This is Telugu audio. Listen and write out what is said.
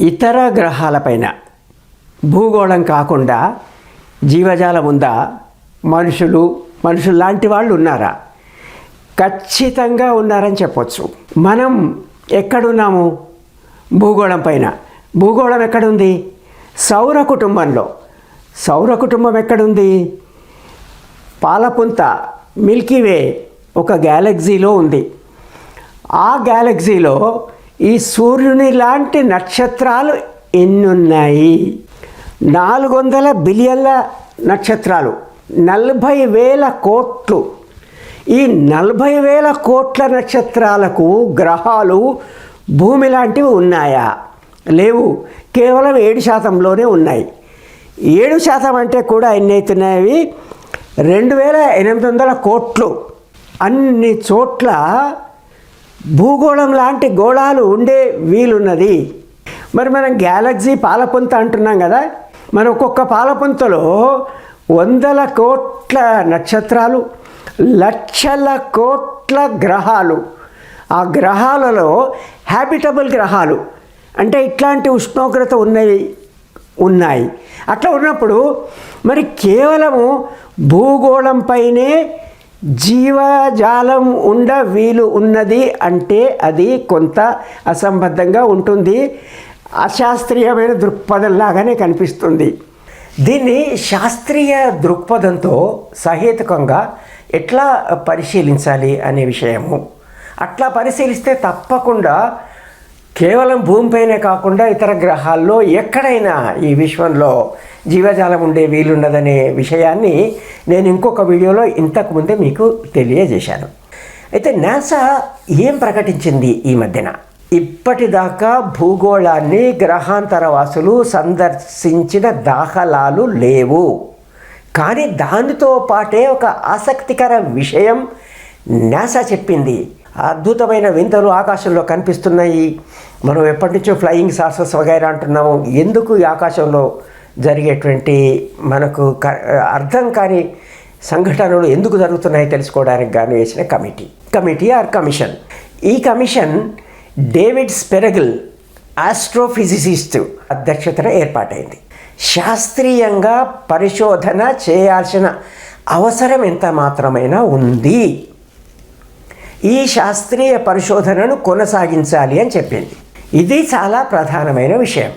ఇతర గ్రహాలపైన భూగోళం కాకుండా జీవజాలం ఉందా మనుషులు మనుషులు లాంటి వాళ్ళు ఉన్నారా? ఖచ్చితంగా ఉన్నారని చెప్పొచ్చు. మనం ఎక్కడున్నాము? భూగోళం పైన. భూగోళం ఎక్కడుంది? సౌర కుటుంబంలో. సౌర కుటుంబం ఎక్కడుంది? పాలపుంత మిల్కీవే ఒక గ్యాలక్సీలో ఉంది. ఆ గ్యాలక్సీలో ఈ సూర్యుని లాంటి నక్షత్రాలు ఎన్నున్నాయి? నాలుగు వందల బిలియన్ల నక్షత్రాలు నలభై వేల కోట్లు. ఈ నలభై వేల కోట్ల నక్షత్రాలకు గ్రహాలు భూమి లాంటివి ఉన్నాయా? లేవు. కేవలం ఏడు శాతంలోనే ఉన్నాయి. ఏడు శాతం అంటే కూడా ఎన్ని అవుతున్నాయి రెండు వేల ఎనిమిది వందల కోట్లు. అన్ని చోట్ల భూగోళం లాంటి గోళాలు ఉండే వీలున్నది. మరి మనం గ్యాలక్సీ పాలపుంత అంటున్నాం కదా మన ఒక్కొక్క పాలపుంతలో వందల కోట్ల నక్షత్రాలు లక్షల కోట్ల గ్రహాలు. ఆ గ్రహాలలో హ్యాబిటబుల్ గ్రహాలు అంటే ఇట్లాంటి ఉష్ణోగ్రత ఉన్నవి ఉన్నాయి. అట్లా ఉన్నప్పుడు మరి కేవలము భూగోళంపైనే జీవజాలం ఉండ వీలు ఉన్నది అంటే అది కొంత అసంబద్ధంగా ఉంటుంది. అశాస్త్రీయమైన దృక్పథంలాగానే కనిపిస్తుంది. దీన్ని శాస్త్రీయ దృక్పథంతో సహేతుకంగా ఎట్లా పరిశీలించాలి అనే విషయము. అట్లా పరిశీలిస్తే తప్పకుండా కేవలం భూమిపైనే కాకుండా ఇతర గ్రహాల్లో ఎక్కడైనా ఈ విశ్వంలో జీవజాలం ఉండే వీలున్నదనే విషయాన్ని నేను ఇంకొక వీడియోలో ఇంతకుముందే మీకు తెలియజేశాను. అయితే నాసా ఏం ప్రకటించింది ఈ మధ్యన? ఇప్పటిదాకా భూగోళాన్ని గ్రహాంతర వాసులు సందర్శించిన దాఖలాలు లేవు. కానీ దానితో పాటే ఒక ఆసక్తికర విషయం నాసా చెప్పింది. అద్భుతమైన వింతలు ఆకాశంలో కనిపిస్తున్నాయి. మనం ఎప్పటి నుంచో ఫ్లయింగ్ సాసెస్ వగైరా అంటున్నాము. ఎందుకు ఈ ఆకాశంలో జరిగేటువంటి మనకు క- అర్థం కాని సంఘటనలు ఎందుకు జరుగుతున్నాయి తెలుసుకోవడానికి గాను వేసిన కమిటీ. Committee or commission. ఈ కమిషన్ డేవిడ్ స్పెరగిల్ ఆస్ట్రోఫిజిసిస్ట్ అధ్యక్షతన ఏర్పాటైంది. శాస్త్రీయంగా పరిశోధన చేయాల్సిన అవసరం ఎంత మాత్రమైనా ఉంది. ఈ శాస్త్రీయ పరిశోధనను కొనసాగించాలి అని చెప్పింది. ఇది చాలా ప్రధానమైన విషయం.